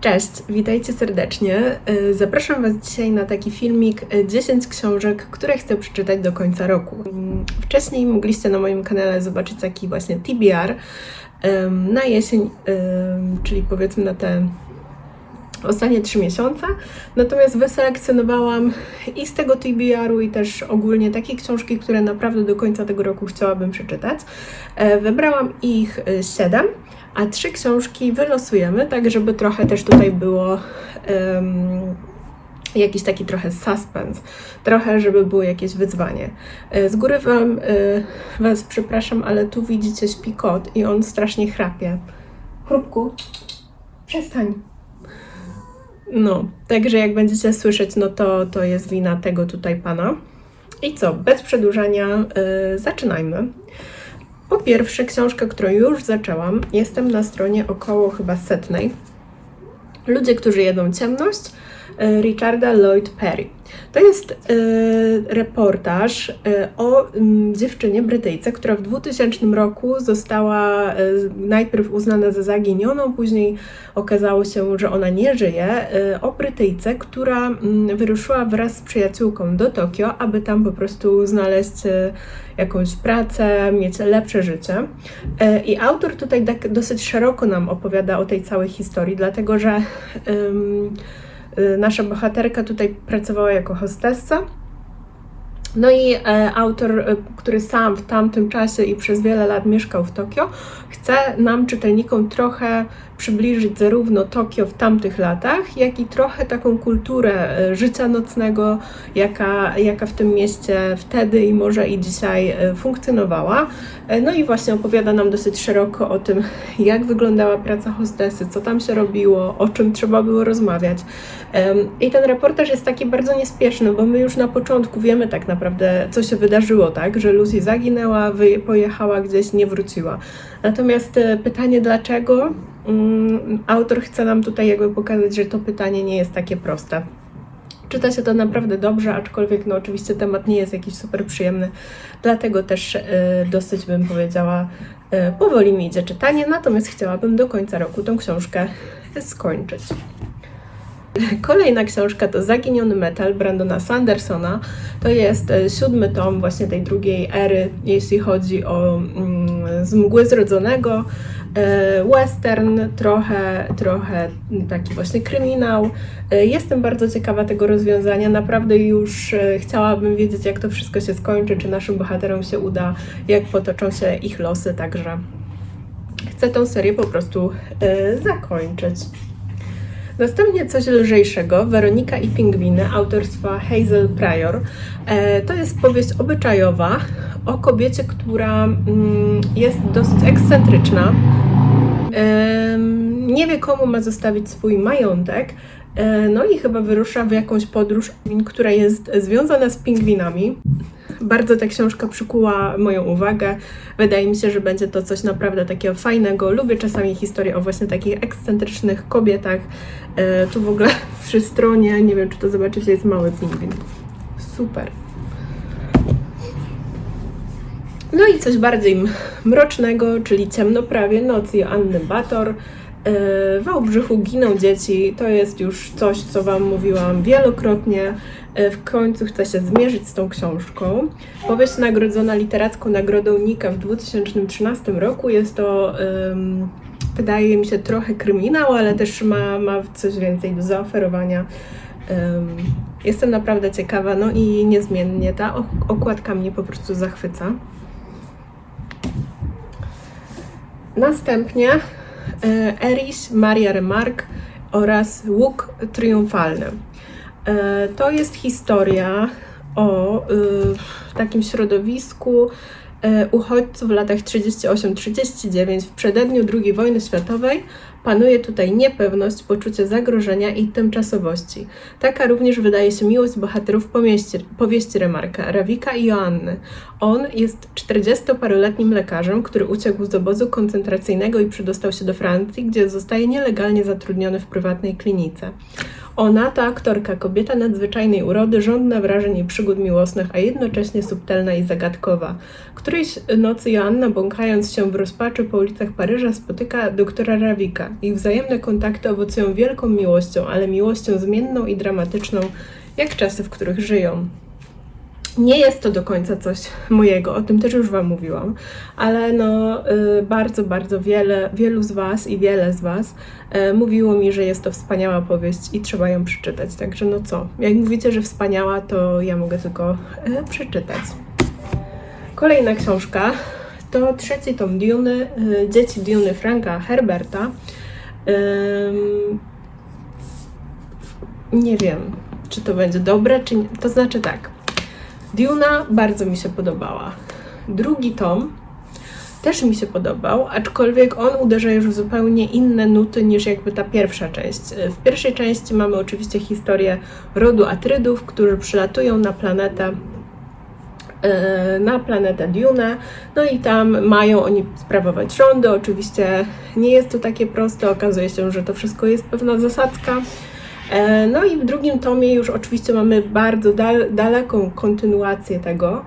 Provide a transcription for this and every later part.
Cześć, witajcie serdecznie. Y, Zapraszam Was dzisiaj na taki filmik y, 10 książek, które chcę przeczytać do końca roku. Mm, Wcześniej mogliście na moim kanale zobaczyć taki właśnie TBR na jesień, czyli powiedzmy na te ostatnie 3 miesiące. Natomiast wyselekcjonowałam i z tego TBR-u i też ogólnie takie książki, które naprawdę do końca tego roku chciałabym przeczytać. E, Wybrałam ich 7, a trzy książki wylosujemy, tak żeby trochę też tutaj było em, jakiś taki trochę suspens, trochę żeby było jakieś wyzwanie. E, Z góry wam, e, Was przepraszam, ale tu widzicie śpi kot i on strasznie chrapie. Chrupku, przestań. No, także jak będziecie słyszeć, no to, to jest wina tego tutaj pana. I co, bez przedłużania, y, zaczynajmy. Po pierwsze, książkę, którą już zaczęłam, jestem na stronie około chyba setnej. Ludzie, którzy jedzą ciemność, Richarda Lloyd Perry. To jest y, reportaż y, o dziewczynie Brytyjce, która w 2000 roku została najpierw uznana za zaginioną, później okazało się, że ona nie żyje. O Brytyjce, która wyruszyła wraz z przyjaciółką do Tokio, aby tam po prostu znaleźć jakąś pracę, mieć lepsze życie. I autor tutaj tak dosyć szeroko nam opowiada o tej całej historii, dlatego że y, nasza bohaterka tutaj pracowała jako hostessa. No i e, autor, e, który sam w tamtym czasie i przez wiele lat mieszkał w Tokio, chce nam, czytelnikom, trochę przybliżyć zarówno Tokio w tamtych latach, jak i trochę taką kulturę e, życia nocnego, jaka, jaka w tym mieście wtedy i może i dzisiaj e, funkcjonowała. E, No i właśnie opowiada nam dosyć szeroko o tym, jak wyglądała praca hostesy, co tam się robiło, o czym trzeba było rozmawiać. I ten reportaż jest taki bardzo niespieszny, bo my już na początku wiemy tak naprawdę, co się wydarzyło, tak? Że Lucy zaginęła, pojechała gdzieś, nie wróciła. Natomiast pytanie dlaczego, autor chce nam tutaj jakby pokazać, że to pytanie nie jest takie proste. Czyta się to naprawdę dobrze, aczkolwiek no oczywiście temat nie jest jakiś super przyjemny, dlatego też e, dosyć bym powiedziała, e, powoli mi idzie czytanie, natomiast chciałabym do końca roku tą książkę skończyć. Kolejna książka to Zaginiony Metal Brandona Sandersona. To jest e, siódmy tom właśnie tej drugiej ery, jeśli chodzi o mm, z mgły zrodzonego. E, Western, trochę, trochę taki właśnie kryminał. E, Jestem bardzo ciekawa tego rozwiązania. Naprawdę już e, chciałabym wiedzieć, jak to wszystko się skończy, czy naszym bohaterom się uda, jak potoczą się ich losy. Także chcę tą serię po prostu zakończyć. Następnie coś lżejszego, Weronika i Pingwiny, autorstwa Hazel Pryor. E, to jest powieść obyczajowa o kobiecie, która mm, jest dosyć ekscentryczna. Nie wie, komu ma zostawić swój majątek. E, no i chyba wyrusza w jakąś podróż, która jest związana z pingwinami. Bardzo ta książka przykuła moją uwagę. Wydaje mi się, że będzie to coś naprawdę takiego fajnego. Lubię czasami historie o właśnie takich ekscentrycznych kobietach. E, tu w ogóle przy stronie, nie wiem czy to zobaczycie, jest mały pingwin. Super. No i coś bardziej mrocznego, czyli Ciemnoprawie Nocy Joanny Bator. E, W Wałbrzychu giną dzieci. To jest już coś, co Wam mówiłam wielokrotnie. E, W końcu chcę się zmierzyć z tą książką. Powieść nagrodzona literacką nagrodą Nika w 2013 roku. Jest to, em, wydaje mi się, trochę kryminał, ale też ma, ma coś więcej do zaoferowania. Em, Jestem naprawdę ciekawa, no i niezmiennie ta ok- okładka mnie po prostu zachwyca. Następnie e, Eris, Maria Remarque oraz Łuk Triumfalny. E, To jest historia o y, takim środowisku e, uchodźców w latach 38-39 w przededniu II wojny światowej. Panuje tutaj niepewność, poczucie zagrożenia i tymczasowości. Taka również wydaje się miłość bohaterów powieści, powieści Remarka, Rawika i Joanny. On jest 40-paroletnim lekarzem, który uciekł z obozu koncentracyjnego i przedostał się do Francji, gdzie zostaje nielegalnie zatrudniony w prywatnej klinice. Ona to aktorka, kobieta nadzwyczajnej urody, żądna wrażeń i przygód miłosnych, a jednocześnie subtelna i zagadkowa. Którejś nocy Joanna, błąkając się w rozpaczy po ulicach Paryża, spotyka doktora Rawika. Ich wzajemne kontakty owocują wielką miłością, ale miłością zmienną i dramatyczną, jak czasy, w których żyją. Nie jest to do końca coś mojego, o tym też już Wam mówiłam, ale no y, bardzo, bardzo wiele, wielu z Was i wiele z Was y, mówiło mi, że jest to wspaniała powieść i trzeba ją przeczytać. Także no co, jak mówicie, że wspaniała, to ja mogę tylko y, przeczytać. Kolejna książka to trzeci tom Duny, y, Dzieci Duny Franka Herberta. Nie wiem, czy to będzie dobre, czy nie. To znaczy tak. Duna bardzo mi się podobała. Drugi tom też mi się podobał, aczkolwiek on uderza już w zupełnie inne nuty niż jakby ta pierwsza część. W pierwszej części mamy oczywiście historię rodu Atrydów, którzy przylatują na planetę na planetę Dune, no i tam mają oni sprawować rządy. Oczywiście nie jest to takie proste, okazuje się, że to wszystko jest pewna zasadzka. E, No i w drugim tomie już oczywiście mamy bardzo dal, daleką kontynuację tego,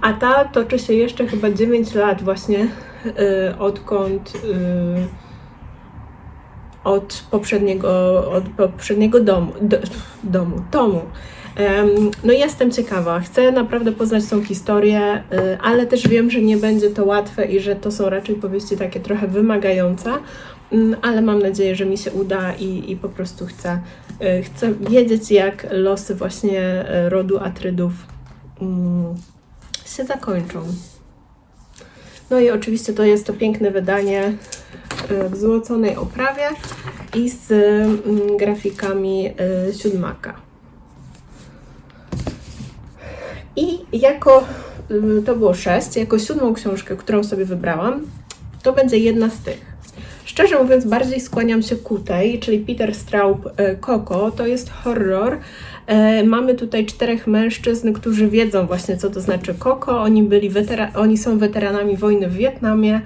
a ta toczy się jeszcze chyba 9 lat właśnie e, odkąd e, od poprzedniego, od poprzedniego domu, do, domu, tomu. No jestem ciekawa, chcę naprawdę poznać tą historię, y, ale też wiem, że nie będzie to łatwe i że to są raczej powieści takie trochę wymagające, Mm, ale mam nadzieję, że mi się uda i, i po prostu chcę, y, chcę wiedzieć, jak losy właśnie y, rodu Atrydów mm, się zakończą. No i oczywiście to jest to piękne wydanie w złoconej oprawie i z mm, grafikami siódmaka. I jako, y, to było sześć, jako siódmą książkę, którą sobie wybrałam, to będzie jedna z tych. Szczerze mówiąc, bardziej skłaniam się ku tej, czyli Peter Straub e, Coco. To jest horror. E, Mamy tutaj czterech mężczyzn, którzy wiedzą właśnie, co to znaczy Coco. Oni, byli oni są weteranami wojny w Wietnamie.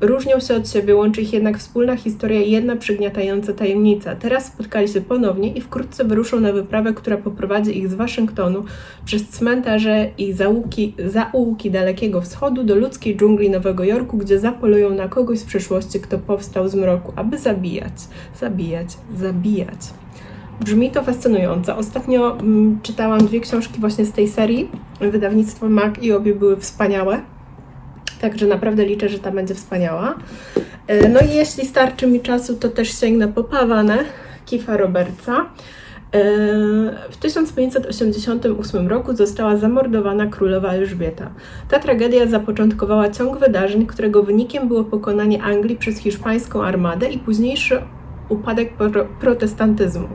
Różnią się od siebie, łączy ich jednak wspólna historia i jedna przygniatająca tajemnica. Teraz spotkali się ponownie i wkrótce wyruszą na wyprawę, która poprowadzi ich z Waszyngtonu przez cmentarze i zaułki, zaułki Dalekiego Wschodu do ludzkiej dżungli Nowego Jorku, gdzie zapolują na kogoś z przeszłości, kto powstał z mroku, aby zabijać, zabijać, zabijać. Brzmi to fascynująco. Ostatnio mm, czytałam dwie książki właśnie z tej serii, wydawnictwo MAC i obie były wspaniałe. Także naprawdę liczę, że ta będzie wspaniała. E, No i jeśli starczy mi czasu, to też sięgnę po Pawanę Kifa Robertsa. E, W 1588 roku została zamordowana królowa Elżbieta. Ta tragedia zapoczątkowała ciąg wydarzeń, którego wynikiem było pokonanie Anglii przez hiszpańską armadę i późniejszy upadek pro- protestantyzmu.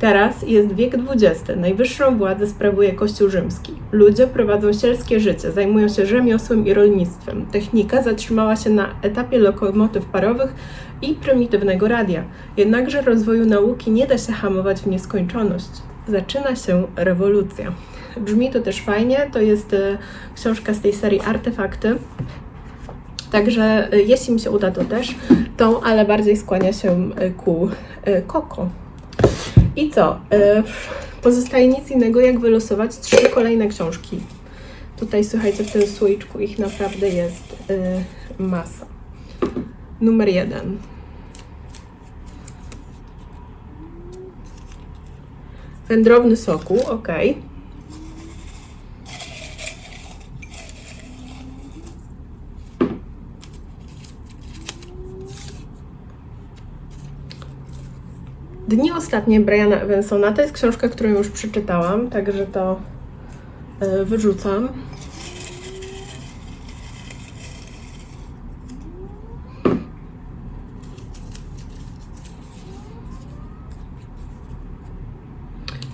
Teraz jest wiek XX. Najwyższą władzę sprawuje Kościół rzymski. Ludzie prowadzą sielskie życie, zajmują się rzemiosłem i rolnictwem. Technika zatrzymała się na etapie lokomotyw parowych i prymitywnego radia. Jednakże rozwoju nauki nie da się hamować w nieskończoność. Zaczyna się rewolucja. Brzmi to też fajnie. To jest e, książka z tej serii Artefakty. Także e, jeśli mi się uda, to też tą, ale bardziej skłania się e, ku Koko. I co? E, Pozostaje nic innego, jak wylosować trzy kolejne książki. Tutaj słuchajcie, w tym słoiczku ich naprawdę jest e, masa. Numer jeden. Wędrowny sokół, ok. Dni ostatnie Briana Evansona to jest książka, którą już przeczytałam, także to e, wyrzucam.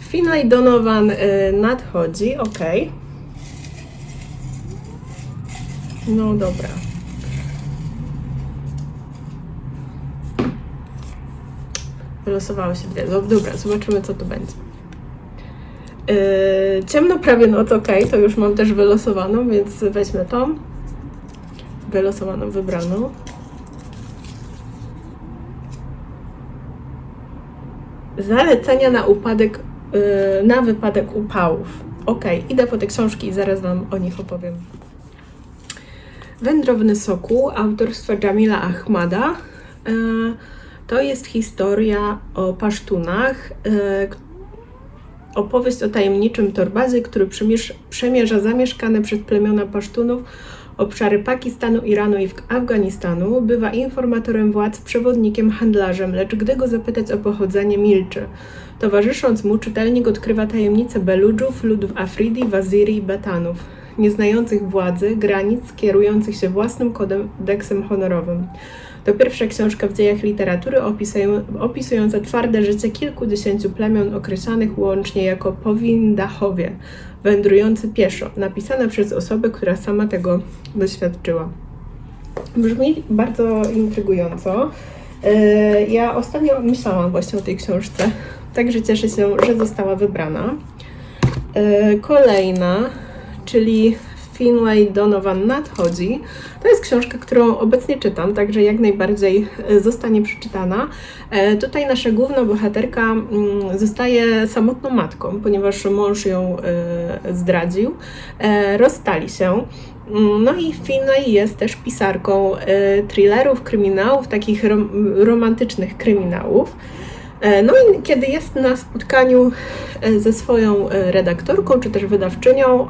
Finlay Donovan e, nadchodzi, ok. No dobra. Wylosowały się dwie. Dobra, zobaczymy co tu będzie. Yy, ciemno prawie noc, ok, to już mam też wylosowaną, więc weźmy tą. Wylosowaną, wybraną. Zalecenia na upadek, yy, na wypadek upałów. Ok, idę po te książki i zaraz Wam o nich opowiem. Wędrowny Sokół autorstwa Jamila Ahmada. Yy, to jest historia o pasztunach. Yy, opowieść o tajemniczym torbazie, który przemierz- przemierza zamieszkane przez plemiona pasztunów obszary Pakistanu, Iranu i Afganistanu. Bywa informatorem władz, przewodnikiem, handlarzem, lecz gdy go zapytać o pochodzenie, milczy. Towarzysząc mu, czytelnik odkrywa tajemnice Beludżów, ludów Afridi, Waziri i Betanów, nieznających władzy, granic, kierujących się własnym kodeksem honorowym. To pierwsza książka w dziejach literatury opisują, opisująca twarde życie kilkudziesięciu plemion określanych łącznie jako powindachowie, wędrujący pieszo, napisana przez osobę, która sama tego doświadczyła. Brzmi bardzo intrygująco. Yy, Ja ostatnio myślałam właśnie o tej książce, także cieszę się, że została wybrana. Yy, Kolejna, czyli Finlay Donovan nadchodzi. To jest książka, którą obecnie czytam, także jak najbardziej e, zostanie przeczytana. E, Tutaj nasza główna bohaterka mm, zostaje samotną matką, ponieważ mąż ją e, zdradził. Rozstali się. Mm, No i Finlay jest też pisarką thrillerów, kryminałów, takich rom romantycznych kryminałów. No i kiedy jest na spotkaniu ze swoją redaktorką czy też wydawczynią,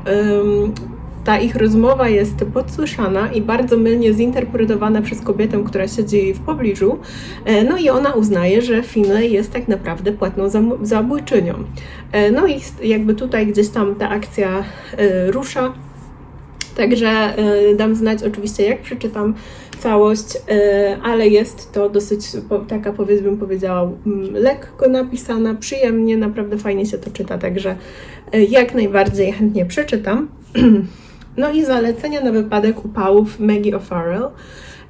ta ich rozmowa jest podsłyszana i bardzo mylnie zinterpretowana przez kobietę, która siedzi w pobliżu. E, No i ona uznaje, że Finlay jest tak naprawdę płatną zabójczynią. E, No i jakby tutaj gdzieś tam ta akcja e, rusza. Także dam znać oczywiście, jak przeczytam całość, ale jest to dosyć taka, powiedzbym powiedziała, mm, lekko napisana, przyjemnie, naprawdę fajnie się to czyta, także jak najbardziej chętnie przeczytam. No i zalecenia na wypadek upałów Maggie O'Farrell.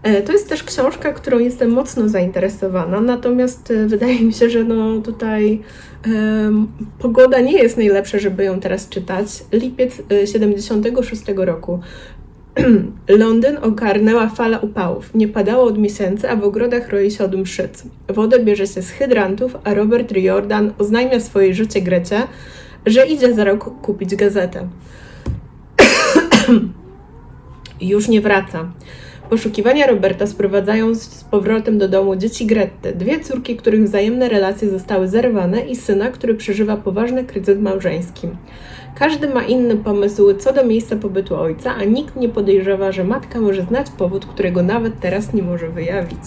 E, To jest też książka, którą jestem mocno zainteresowana, natomiast e, wydaje mi się, że no tutaj em, pogoda nie jest najlepsza, żeby ją teraz czytać. Lipiec e, 76 roku. Londyn ogarnęła fala upałów. Nie padało od miesięcy, a w ogrodach roi się odum szyc. Wodę bierze się z hydrantów, a Robert Riordan oznajmia swojej życie Grecie, że idzie za rok kupić gazetę. Już nie wraca. Poszukiwania Roberta sprowadzają z- powrotem do domu dzieci Gretty, dwie córki, których wzajemne relacje zostały zerwane i syna, który przeżywa poważny kryzys małżeński. Każdy ma inny pomysł co do miejsca pobytu ojca, a nikt nie podejrzewa, że matka może znać powód, którego nawet teraz nie może wyjawić.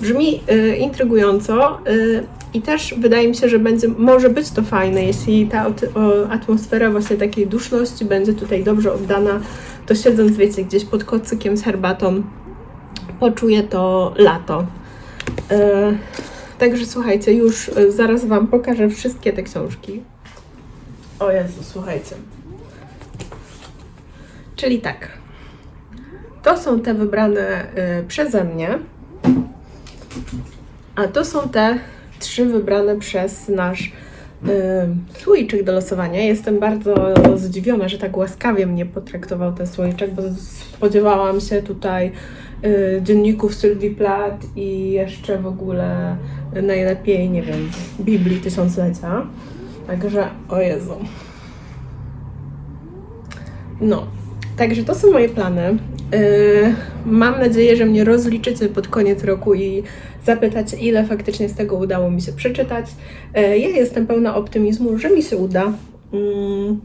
Brzmi y, intrygująco y, i też wydaje mi się, że będzie, może być to fajne, jeśli ta atmosfera właśnie takiej duszności będzie tutaj dobrze oddana, to siedząc, wiecie, gdzieś pod kocykiem z herbatą, poczuję to lato. Y, także słuchajcie, już y, zaraz Wam pokażę wszystkie te książki. O Jezu, słuchajcie. Czyli tak. To są te wybrane y, przeze mnie. A to są te trzy wybrane przez nasz y, słoiczek do losowania. Jestem bardzo zdziwiona, że tak łaskawie mnie potraktował ten słoiczek, bo spodziewałam się tutaj y, dzienników Sylwii Plath i jeszcze w ogóle najlepiej, nie wiem, Biblii Tysiąclecia. Także, o Jezu. No, także to są moje plany. Yy, mam nadzieję, że mnie rozliczycie pod koniec roku i zapytacie, ile faktycznie z tego udało mi się przeczytać. Yy, ja jestem pełna optymizmu, że mi się uda. Yy,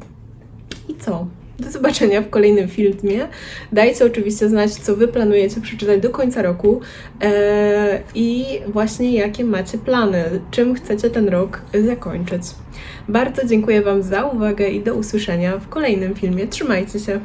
I co? Do zobaczenia w kolejnym filmie. Dajcie oczywiście znać, co Wy planujecie przeczytać do końca roku e, i właśnie jakie macie plany, czym chcecie ten rok zakończyć. Bardzo dziękuję Wam za uwagę i do usłyszenia w kolejnym filmie. Trzymajcie się!